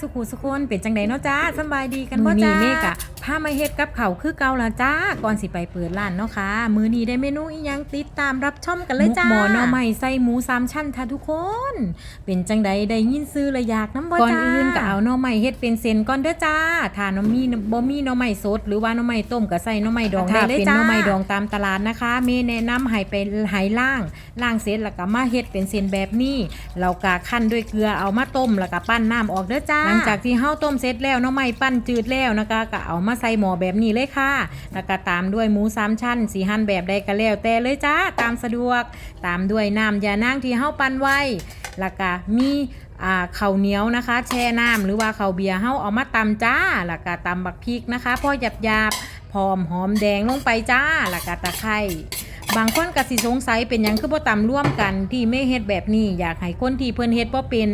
สุขุสุคนเป็นจังไดเนาะจ้าสบายดีกันบ่อจ้ามีเมฆอะ พามาเฮ็ดกับเขาวคือเก่าละจ้า ก่อนสิไปเปิดร้านเนาะค่ะ มื้อนี้ได้เมนูอีหยังติดตามรับชมกันเลยจ้าหมกหม้อหน่อไม้ใส่หมูสามชั้นท่าทุกคน เป็นจังไดได้ยินซื้อและอยากน้ำบ่จ้าก่อนอื่นก็เอาหน่อไม้เฮ็ดเป็นเส้นก่อนเด้อจ้าถ้าหน่อมีบ่มีหน่อไม้สด หรือว่าหน่อไม้ต้มก็ใส่หน่อไม้ดองได้เลยจ้าเป็นหน่อไม้ดองตามตลาดนะคะเมแนะนำให้ไปไหล่างล่างเสร็จแล้วก็มาเฮ็ดเป็นเส้นแบบนี้เรากะคั่นด้วยเกลือเอามาต้มแล้วก็ปั้นน้ำออกเด้อจ้า หลังจากที่เฮาต้มเสร็จแล้วหน้องไม้ปั้นจืดแล้วนะคะก็เอามาใส่หม้อแบบนี้เลยค่ะ แล้วก็ตามด้วยหมูสามชั้นสีหั่นแบบใดก็แล้วแต่เลยจ้าตามสะดวก ตามด้วยน้ำยานางที่เฮาปั้นไว้แล้วก็มีอ่าข้าวเหนียวนะคะ แช่น้ำหรือว่าข้าวเบียร์เฮาเอามาตำจ้าแล้วก็ตำบักพริกนะคะพอหยาบๆพร้อมหอมแดงลงไปจ้าแล้วก็ตะไคร้บางคนก็สิสงสัยเป็นยังคือบ่ตำร่วมกันที่ไม่เฮ็ดแบบนี้ อยากให้คนที่เพิ่นเฮ็ดบ่เป็น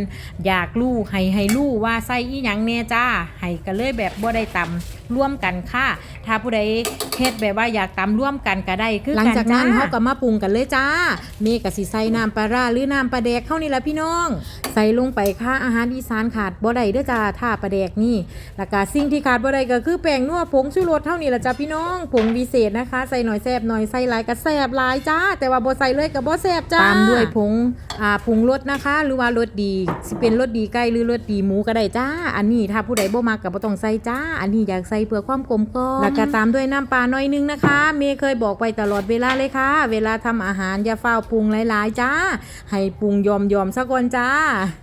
อยากรู้ให้ให้รู้ว่าใส่อีหยังแน่จ้าให้ก็เลยแบบบ่ได้ตำ ร่วมกันค่ะ ถ้าผู้ใดเฮ็ดแบบว่าอยากตำร่วมกันก็ได้คือหลังจากนั้นจ้เฮาก็มาปรุงกันเลยจ้าเมก็สิใส่น้ำปลาร้าหรือน้ำปลาแดกเข้านี่ละพี่น้อง ใส่ลงไปค่ะอาหารอีสานขาดบ่ได้เด้อจ้าถ้าปลาแดกนี่แล้วก็สิ่งที่ขาดบ่ได้ก็คือแป้งนัวผงชูรสเท่านี้ละจ้าพี่น้องผงวิเศษนะคะ ใส่หน่อยแซ่บหน่อยใส่หลายก็แซ่บหลายจ้า แต่ว่าบ่ใส่เลยก็บ่แซ่บจ้าตามด้วยผงอ่าผงรสนะคะ หรือว่ารสดีสิเป็นรสดีไก่หรือรสดีหมูก็ได้จ้า อันนี้ถ้าผู้ใดบ่มักก็บ่ต้องใส่จ้า อันนี้อยากใส่เพื่อความกลมกล่อมแล้วก็ตามด้วยน้ำปลาหน่อยนึงนะคะ เมย์เคยบอกไปตลอดเวลาเลยค่ะ เวลาทำอาหารอย่าเฝ้าวปรุงหลายๆจ้า ให้ปรุงยอมยอมๆซะก่อนจ้า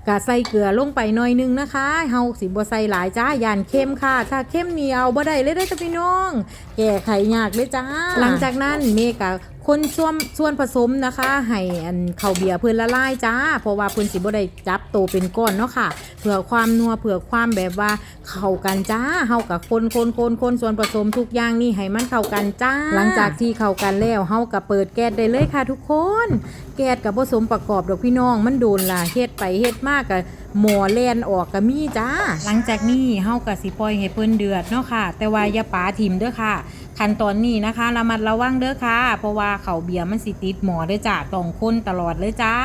กะใส่เกลือลงไปหน่อยนึงนะคะเฮาสิบ่ใส่หลายจ้าย่านเข้มค่ะ ถ้าเข้มเหนียวบ่ได้เลยเด้อจ้าพี่น้อง แก้ไขยากเลยจ้า หลังจากนั้นเมย์กะ คนส่วนส่วนผสมนะคะให้อันข้าวเบียร์เพิ่อนละลายจ้าเพราะว่าเพิ่อนสิบ่ได้จับโตเป็นก้อนเนาะค่ะเพื่อความนัวเพื่อความแบบว่าเข้ากันจ้าเฮากับคนคนคนคนส่วนผสมทุกอย่างนี่ให้มันเข้ากันจ้า หลังจากที่เข้ากันแล้วเฮากับเปิดแก๊สได้เลยค่ะทุกคน แก๊สกับผสมประกอบดอกพี่น้องมันโดนล่ะเฮ็ดไปเฮ็ดมากกับหมอแลนออกก็มีจ้า หลังจากนี้เฮาก็สิปล่อยให้เพิ่นเดือดเนาะค่ะ แต่ว่าอย่าปาถิ่มเด้อค่ะ ขั้นตอนนี้นะคะระมัดระวังเด้อค่ะ เพราะว่าเขาเบียร์มันสิติดหมอเด้อจ้าต้องคนตลอดเลยจ้า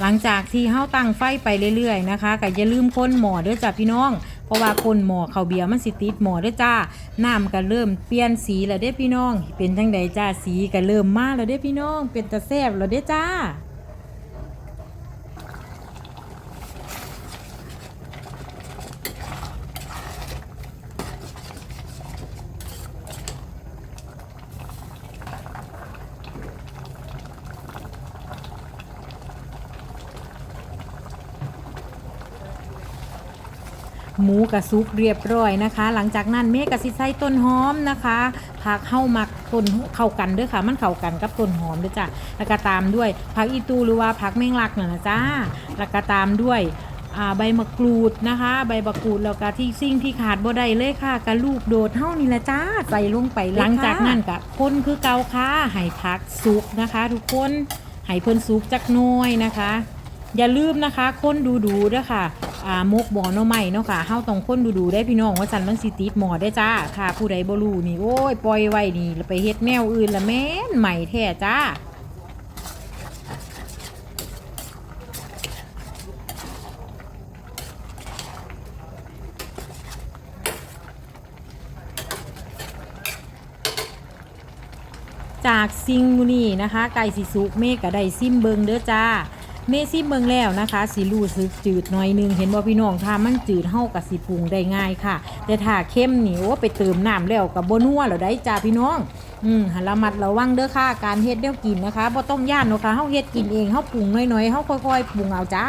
หลังจากที่เฮาตั้งไฟไปเรื่อยๆนะคะก็อย่าลืมคนหมอเด้อจ้าพี่น้อง เพราะว่าคนหมอเขาวเบียร์มันสิติดหมอด้วยจ้าน้ำก็เริ่มเปลี่ยนสีแล้วเด้พี่น้อง เป็นจังใดจ้าสีก็เริ่มมาแล้วเด้พี่น้อง เป็นตะแซบแล้วเด้จ้า หมูกระซุกเรียบร้อยนะคะ หลังจากนั้นเมฆกะสิใส่ต้นหอมนะคะผักเข้ามักต้นเข้ากันด้วยค่ะ มันเข้ากันกับต้นหอมด้วยจ้ะแล้วก็ตามด้วยผักอีตูหรือว่าผักแมงลักน่ะนะจ้าแล้วก็ตามด้วยใบมะกรูดนะคะ ใบมะกรูดแล้วก็ที่สิ่งที่ขาดบ่ได้เลยค่ะกระลูกโดดเท่านี่ละจ้าใส่ลงไปหลังจากนั้นก็คนคือเกาค่ะให้ผักสุกนะคะ ทุกคนให้เพิ่นสุกจักน้อยนะคะ อย่าลืมนะคะคนดูดูด้วยค่ะ อ่ามกบ่อหน่อไม้เนาะค่ะเฮาต้องคนดูดูๆได้พี่น้องว่าสันมันสิติดหมอได้จ้าค่ะ ผู้ใดบ่รู้นี่โอ้ยปล่อยไว้นี่แล้วไปเฮ็ดแนวอื่นละแม่นใหม่แท้จ้าจากซิงมูนี่นะคะ ไก่สีสุกเมฆก็ได้ซิมเบิงเด้อจ้า เมซิมเบิงแล้วนะคะสีรู้สึกจืดหน่อยหนึงเห็นบ่าพี่น้องถ้ามันจืดเฮากับสีปรุงได้ง่ายค่ะ แต่ถ้าเข้มนี่โอ้ไปเติมน้ำแล้วกับบนัวแล้วได้จ้าพี่น้องอืมหันระมัดระวังเด้อค่ะการเฮ็ดแนวกินนะคะบ่ต้องย่านเนาะค่ะเฮาเฮ็ดกินเองเฮาปรุงน้อยๆเฮาค่อยๆปรุงเอาจ้า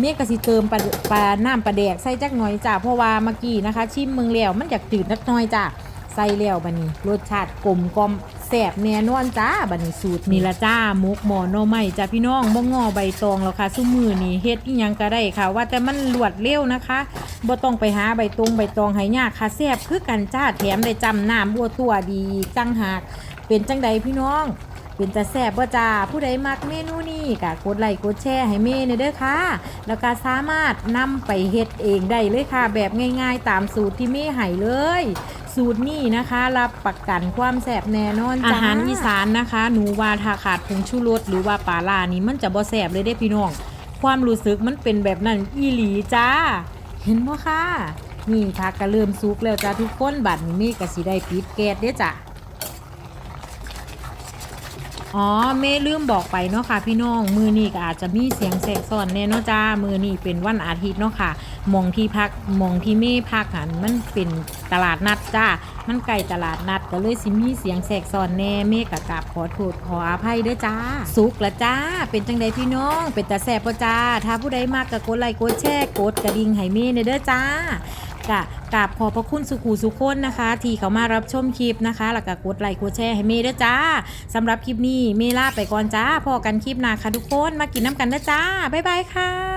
เมฆกสิเติมปลาปลาน้ำปลาแดกใส่จักหน่อยจ้าเพราะว่าเมื่อกี้นะคะ ชิมเมืองแล้วมันอยากจืดนักหน่อยจ้าใส่แล้วบัดนี้ รสชาติกลมกล่อม แสบแน่นอนจ้าบัดนี้สูตรนี่ละจ้ามุกหมอหน่อไม่จ้าพี่น้องบ่งอใบตองแล้วค่ะซุมือนี่เฮ็ดอีหยังก็ได้ค่ะ ว่าแต่มันรวดเร็วนะคะบ่ต้องไปหาใบตองใบตองให้ยากค่ะแสบคือกันจ้าแถมได้จำน้ำบัวตัวดีจังหากเป็นจังใดพี่น้อง เป็นตาแซ่บบ่จ้าผู้ใดมักเมนูนี้ก็กดไลค์กดแชร์ให้เมย์เด้อค่ะ แล้วก็สามารถนำไปเฮ็ดเองได้เลยค่ะ แบบง่ายๆ ตามสูตรที่เมย์ให้เลย สูตรนี้นะคะ รับประกันความแซ่บแน่นอนจ้าอาหารอีสานนะคะ หนูว่าถ้าขาดผงชูรสหรือว่าปลาล่านี่มันจะบ่แซ่บเลยเด้พี่น้องความรู้สึกมันเป็นแบบนั้นอีหลีจ้า เห็นบ่ค่ะนี่ผักก็เริ่มสุกแล้วจ้าทุกคนบัดนี้เมย์ก็สิได้ปิดแก๊สเด้อจ้ะ อ๋อเมย์ลืมบอกไปเนาะค่ะพี่น้อง มือนี่ก็อาจจะมีเสียงแสกซ้อนแน่เนาะจ้า มือนี่เป็นวันอาทิตย์เนาะค่ะมองที่พักมองที่เมย์พักหันมันเป็นตลาดนัดจ้า มันไกลตลาดนัดก็เลยสิมีเสียงแสกซ้อนแน่เมย์กะกราบขอโทษขออภัยเด้อจ้า สุกละจ้า เป็นจังใดพี่น้อง เป็นตาแสบปะจ้า ถ้าผู้ใดมากก็กดไลค์กดแชร์กดกระดิ่งให้เมย์เด้อจ้า กะกราบขอบพระคุณสุขูสุขคนนะคะ ที่เขามารับชมคลิปนะคะแล้วก็กดไลค์กดแชร์ให้เมย์ด้วยจ้าสำหรับคลิปนี้เมย์ลาไปก่อนจ้าพอกันคลิปหน้าค่ะทุกคนมากินน้ำกันนะจ้าบ๊ายบายค่ะ